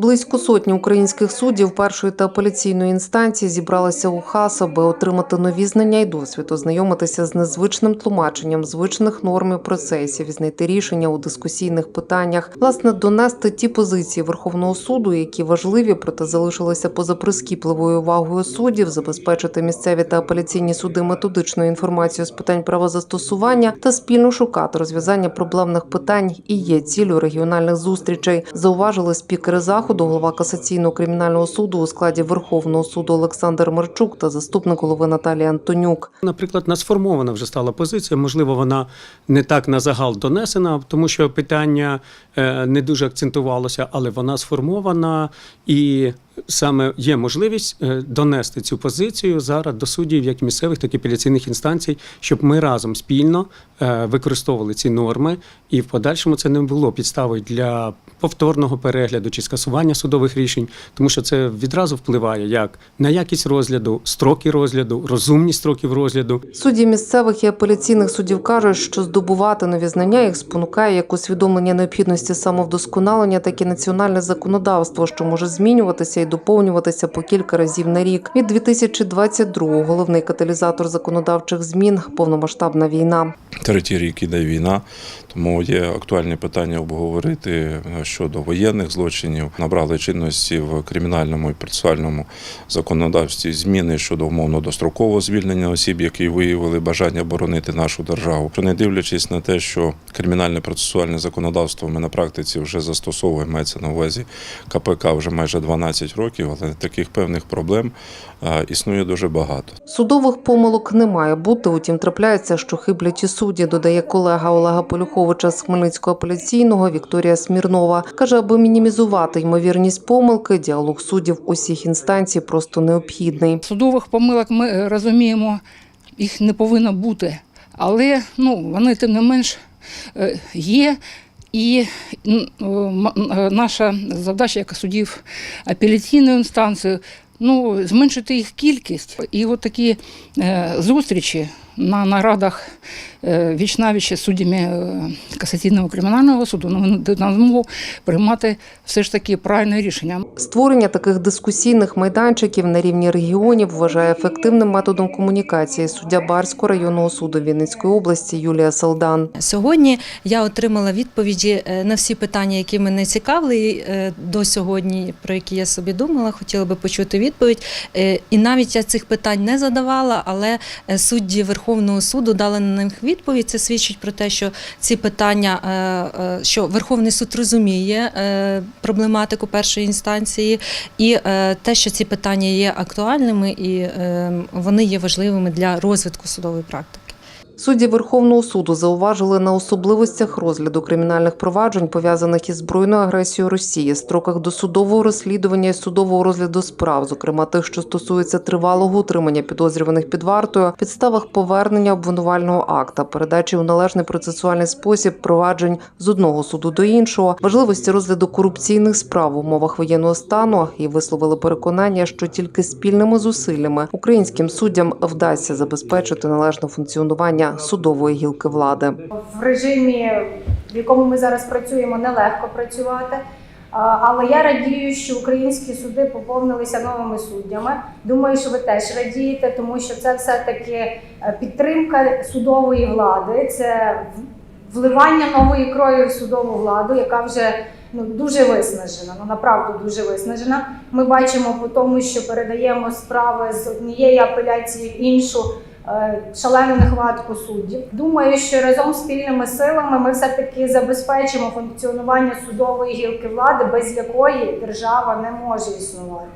Близько сотні українських суддів першої та апеляційної інстанції зібралися у ХАС, аби отримати нові знання і досвід, ознайомитися з незвичним тлумаченням звичних норм і процесів, знайти рішення у дискусійних питаннях, власне, донести ті позиції Верховного суду, які важливі, проте залишилися поза прискіпливою увагою суддів, забезпечити місцеві та апеляційні суди методичною інформацією з питань правозастосування та спільно шукати розв'язання проблемних питань і є ціллю регіональних зустрічей. Зауважили спікери заходу, голова касаційного кримінального суду у складі Верховного суду Олександр Марчук та заступник голови Наталія Антонюк. Наприклад, на сформована вже стала позиція. Можливо, вона не так на загал донесена, тому що питання е, не дуже акцентувалося, але вона сформована і. Саме є можливість е, донести цю позицію зараз до суддів, як місцевих, так і апеляційних інстанцій, щоб ми разом спільно е, використовували ці норми, і в подальшому це не було підставою для повторного перегляду чи скасування судових рішень, тому що це відразу впливає як на якість розгляду, строки розгляду, розумність строків розгляду. Судді місцевих і апеляційних судів кажуть, що здобувати нові знання їх спонукає як усвідомлення необхідності самовдосконалення, так і національне законодавство, що може змінюватися і доповнюватися по кілька разів на рік. Від 2022-го головний каталізатор законодавчих змін повномасштабна війна. Третій рік іде війна, тому є актуальні питання обговорити е, щодо воєнних злочинів. Набрали чинності в кримінальному і процесуальному законодавстві зміни щодо умовно дострокового звільнення осіб, які виявили бажання боронити нашу державу. Не дивлячись на те, що кримінальне процесуальне законодавство ми на практиці вже застосовуємо, мається на увазі КПК вже майже 12 років, але таких певних проблем існує дуже багато. Судових помилок не має бути, утім трапляється, що хиблять і судді, додає колега Олега Полюховича з Хмельницького апеляційного Вікторія Смірнова. Каже, аби мінімізувати ймовірність помилки, діалог суддів усіх інстанцій просто необхідний. Судових помилок ми е, розуміємо, їх не повинно бути, але ну, вони тим не менш е, є. І е, наша задача як судів апеляційної інстанції ну, зменшити їх кількість. І от такі е, зустрічі на нарадах вічнавічі з суддями е, касаційного кримінального суду ну, дають змогу приймати все ж таки правильне рішення. Створення таких дискусійних майданчиків на рівні регіонів вважає ефективним методом комунікації суддя Барського районного суду Вінницької області Юлія Салдан. Сьогодні я отримала відповіді е, на всі питання, які мене цікавили е, до сьогодні, про які я собі думала, хотіла би почути відповідь. Е, І навіть я цих питань не задавала, але е, судді Верховного суду дали на них відповідь. Це свідчить про те, що ці питання, е, е, що Верховний суд розуміє е, проблематику першої інстанції, і те, що ці питання є актуальними і вони є важливими для розвитку судової практики. Судді Верховного суду зауважили на особливостях розгляду кримінальних проваджень, пов'язаних із збройною агресією Росії, строках досудового розслідування і судового розгляду справ, зокрема тих, що стосуються тривалого утримання підозрюваних під вартою, підставах повернення обвинувального акта, передачі у належний процесуальний спосіб проваджень з одного суду до іншого, важливості розгляду корупційних справ в умовах воєнного стану. І висловили переконання, що тільки спільними зусиллями українським суддям вдасться забезпечити належне функціонування судової гілки влади. в режимі, в якому ми зараз працюємо, нелегко працювати. Але я радію, що українські суди поповнилися новими суддями. Думаю, що ви теж радієте, тому що це все-таки е, підтримка судової влади, це вливання нової крові в судову владу, яка вже ну, дуже виснажена, ну направду дуже виснажена. Ми бачимо по тому, що передаємо справи з однієї апеляції в іншу шалену нехватку суддів. Думаю, що разом з спільними силами ми все-таки забезпечимо функціонування судової гілки влади, без якої держава не може існувати.